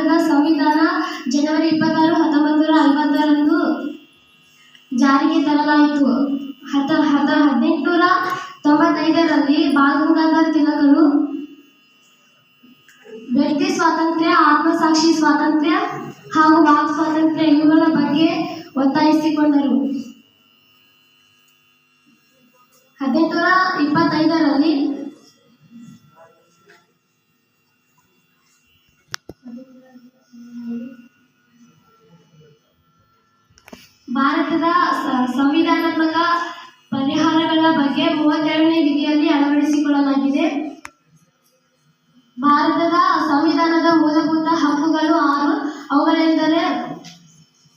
ಸಂವಿಧಾನ ಜನವರಿ ಇಪ್ಪತ್ತಾರು ಹತ್ತೊಂಬತ್ತು ನೂರ ಐವತ್ತರಂದು ಜಾರಿಗೆ ತರಲಾಯಿತು. ಹತ ಹತ ಹದಿನೆಂಟುನೂರ ತೊಂಬತ್ತೈದರಲ್ಲಿ ಬಾಲ ತಿಲಕರು ವ್ಯಕ್ತಿ ಸ್ವಾತಂತ್ರ್ಯ, ಆತ್ಮಸಾಕ್ಷಿ ಸ್ವಾತಂತ್ರ್ಯ ಹಾಗೂ ವಾಕ್ ಸ್ವಾತಂತ್ರ್ಯ ಇವುಗಳ ಬಗ್ಗೆ ಒತ್ತಾಯಿಸಿಕೊಂಡರು. ಹದಿನೆಂಟುನೂರ ಇಪ್ಪತ್ತೈದರಲ್ಲಿ ಭಾರತದ ಸಂವಿಧಾನಾತ್ಮಕ ಪರಿಹಾರಗಳ ಬಗ್ಗೆ ಮೂವತ್ತೆರಡನೇ ವಿಧಿಯಲ್ಲಿ ಅಳವಡಿಸಿಕೊಳ್ಳಲಾಗಿದೆ. ಭಾರತದ ಸಂವಿಧಾನದ ಮೂಲಭೂತ ಹಕ್ಕುಗಳು ಆರು. ಅವುಗಳೆಂದರೆ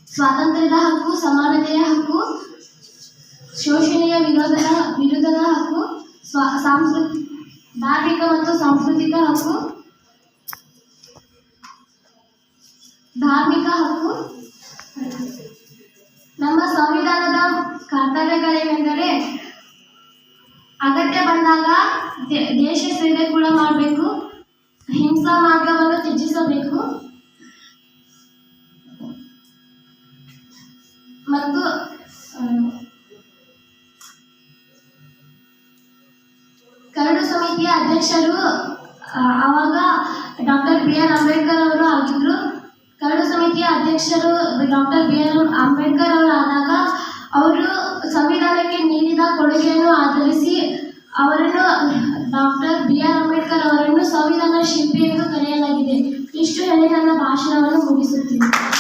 ಸ್ವಾತಂತ್ರ್ಯದ ಹಕ್ಕು, ಸಮಾನತೆಯ ಹಕ್ಕು, ಶೋಷಣೆಯ ವಿರೋಧದ, ವಿರುದ್ಧದ ಹಕ್ಕು, ಸ್ವ ಧಾರ್ಮಿಕ ಮತ್ತು ಸಾಂಸ್ಕೃತಿಕ ಹಕ್ಕು, ಧಾರ್ಮಿಕ ಹಕ್ಕು ಅಗತ್ಯ ಬಂದಾಗ ದೇಶ ಸೇವೆ ಕೂಡ ಮಾಡಬೇಕು. ಹಿಂಸಾ ಮಾರ್ಗವನ್ನು ತ್ಯಜಿಸಬೇಕು. ಮತ್ತು ಕರಡು ಸಮಿತಿಯ ಅಧ್ಯಕ್ಷರು ಆವಾಗ ಡಾಕ್ಟರ್ ಬಿ ಆರ್ ಅಂಬೇಡ್ಕರ್ ಅವರು ಆಗಿದ್ರು. ಕರಡು ಸಮಿತಿಯ ಅಧ್ಯಕ್ಷರು ಡಾಕ್ಟರ್ ಬಿ ಆರ್ ಅಂಬೇಡ್ಕರ್ ಅವರು ಆದಾಗ you.